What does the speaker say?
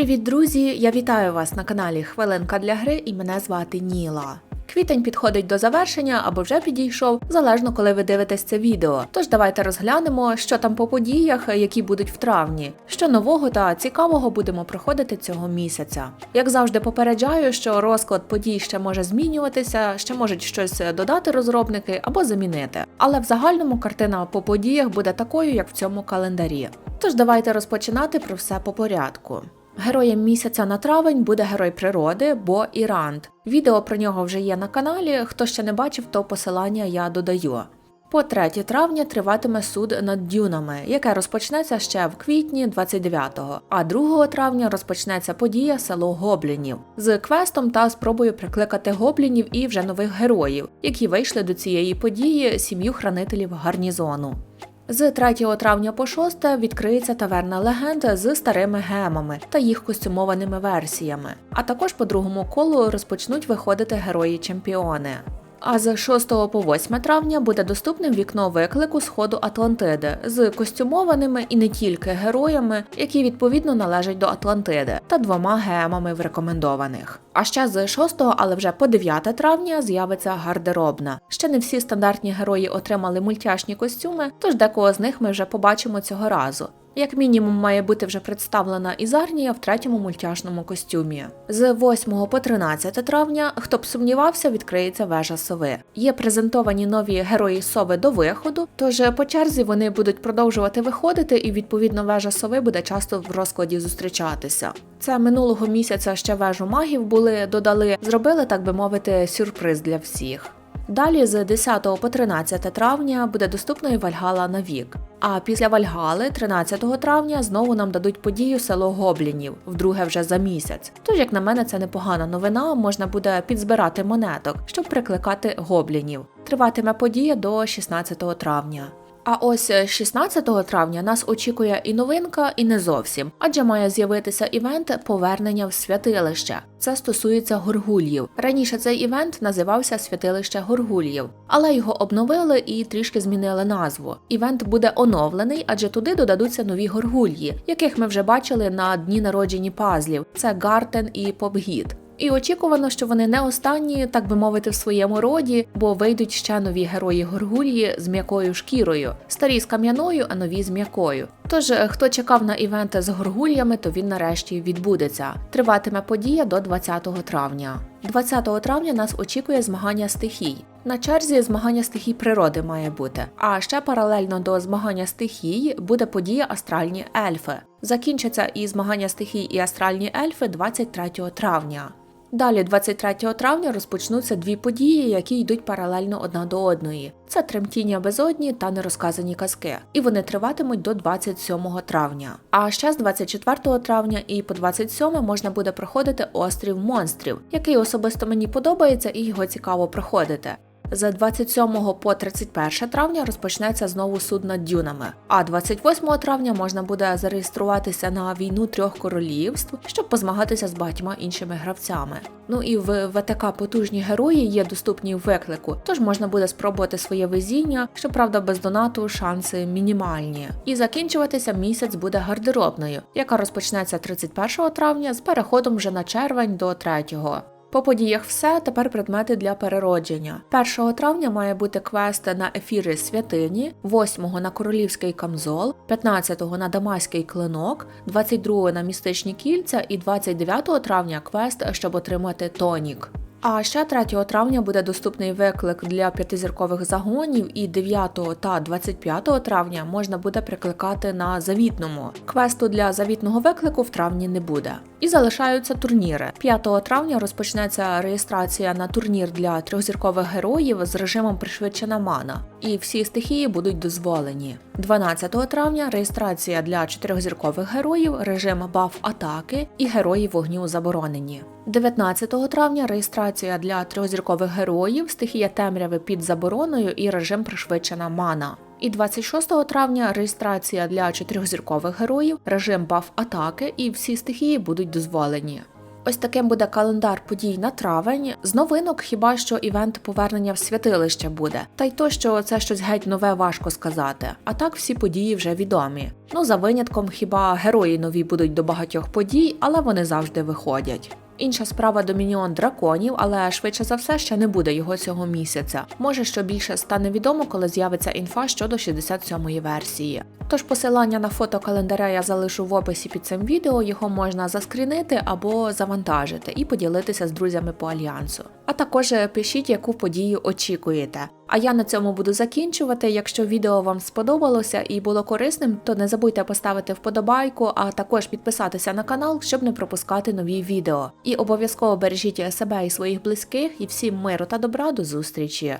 Привіт, друзі! Я вітаю вас на каналі Хвилинка для гри і мене звати Ніла. Квітень підходить до завершення або вже підійшов, залежно коли ви дивитесь це відео. Тож давайте розглянемо, що там по подіях, які будуть в травні, що нового та цікавого будемо проходити цього місяця. Як завжди, попереджаю, що розклад подій ще може змінюватися, ще можуть щось додати розробники або замінити. Але в загальному картина по подіях буде такою, як в цьому календарі. Тож давайте розпочинати про все по порядку. Героєм місяця на травень буде герой природи Бо Ірант. Відео про нього вже є на каналі. Хто ще не бачив, то посилання я додаю. По 3 травня триватиме суд над дюнами, яке розпочнеться ще в квітні 29-го, а 2 травня розпочнеться подія село Гоблінів з квестом та спробою прикликати гоблінів і вже нових героїв, які вийшли до цієї події сім'ю хранителів гарнізону. З 3 травня по 6 відкриється таверна легенд з старими гемами та їх костюмованими версіями. А також по другому колу розпочнуть виходити герої-чемпіони. А з 6 по 8 травня буде доступним вікно виклику сходу Атлантиди з костюмованими і не тільки героями, які відповідно належать до Атлантиди, та двома гемами в рекомендованих. А ще з 6, але вже по 9 травня з'явиться гардеробна. Ще не всі стандартні герої отримали мультяшні костюми, тож декого з них ми вже побачимо цього разу. Як мінімум має бути вже представлена Ізарнія в третьому мультяшному костюмі. З 8 по 13 травня, хто б сумнівався, відкриється вежа сови. Є презентовані нові герої сови до виходу, тож по черзі вони будуть продовжувати виходити, і відповідно вежа сови буде часто в розкладі зустрічатися. Це минулого місяця ще вежу магів були, додали, зробили, так би мовити, сюрприз для всіх. Далі з 10 по 13 травня буде доступною Вальгала на вік. А після Вальгали, 13 травня, знову нам дадуть подію село Гоблінів, вдруге вже за місяць. Тож, як на мене, це непогана новина. Можна буде підзбирати монеток, щоб прикликати гоблінів. Триватиме подія до 16 травня. А ось 16 травня нас очікує і новинка, і не зовсім, адже має з'явитися івент повернення в святилище. Це стосується горгульїв. Раніше цей івент називався Святилище Горгульїв, але його обновили і трішки змінили назву. Івент буде оновлений, адже туди додадуться нові горгульї, яких ми вже бачили на дні народжені пазлів. Це Гартен і Попгіт. І очікувано, що вони не останні, так би мовити, в своєму роді, бо вийдуть ще нові герої горгульї з м'якою шкірою, старі з кам'яною, а нові з м'якою. Тож, хто чекав на івенти з горгульями, то він нарешті відбудеться. Триватиме подія до 20 травня. 20 травня нас очікує змагання стихій. На черзі змагання стихій природи має бути. А ще паралельно до змагання стихій буде подія Астральні ельфи. Закінчаться і змагання стихій і астральні ельфи 23 травня. Далі, 23 травня, розпочнуться дві події, які йдуть паралельно одна до одної. Це тремтіння безодні та нерозказані казки, і вони триватимуть до 27 травня. А ще з 24 травня і по 27 можна буде проходити острів монстрів, який особисто мені подобається і його цікаво проходити. З 27 по 31 травня розпочнеться знову суд над дюнами. А 28 травня можна буде зареєструватися на війну трьох королівств, щоб позмагатися з багатьма іншими гравцями. Ну і в ВТК потужні герої є доступні в виклику, тож можна буде спробувати своє везіння, щоправда, без донату шанси мінімальні. І закінчуватися місяць буде гардеробною, яка розпочнеться 31 травня з переходом вже на червень до 3. По подіях все тепер предмети для переродження. 1 травня має бути квест на ефіри святині, 8 на королівський камзол, 15 на дамаський клинок, 22 на містичні кільця і 29 травня квест, щоб отримати тонік. А ще 3 травня буде доступний виклик для п'ятизіркових загонів, і 9 та 25 травня можна буде прикликати на завітному. Квесту для завітного виклику в травні не буде. І залишаються турніри. 5 травня розпочнеться реєстрація на турнір для трьохзіркових героїв з режимом пришвидшена мана, і всі стихії будуть дозволені. 12 травня реєстрація для чотирьохзіркових героїв, режим баф атаки і герої вогню заборонені. 19 травня реєстрація для трьохзіркових героїв, стихія темряви під забороною і режим пришвидшена мана. І 26 травня реєстрація для чотирьохзіркових героїв, режим баф атаки і всі стихії будуть дозволені. Ось таким буде календар подій на травень. З новинок хіба що івент повернення в святилище буде. Та й то, що це щось геть нове, важко сказати. А так всі події вже відомі. Ну за винятком, хіба герої нові будуть до багатьох подій, але вони завжди виходять. Інша справа Домініон драконів, але швидше за все ще не буде його цього місяця. Може, що більше стане відомо, коли з'явиться інфа щодо 67-ї версії. Тож посилання на фото календаря я залишу в описі під цим відео, його можна заскрінити або завантажити і поділитися з друзями по альянсу. А також пишіть, яку подію очікуєте. А я на цьому буду закінчувати. Якщо відео вам сподобалося і було корисним, то не забудьте поставити вподобайку, а також підписатися на канал, щоб не пропускати нові відео. І обов'язково бережіть себе і своїх близьких, і всім миру та добра до зустрічі!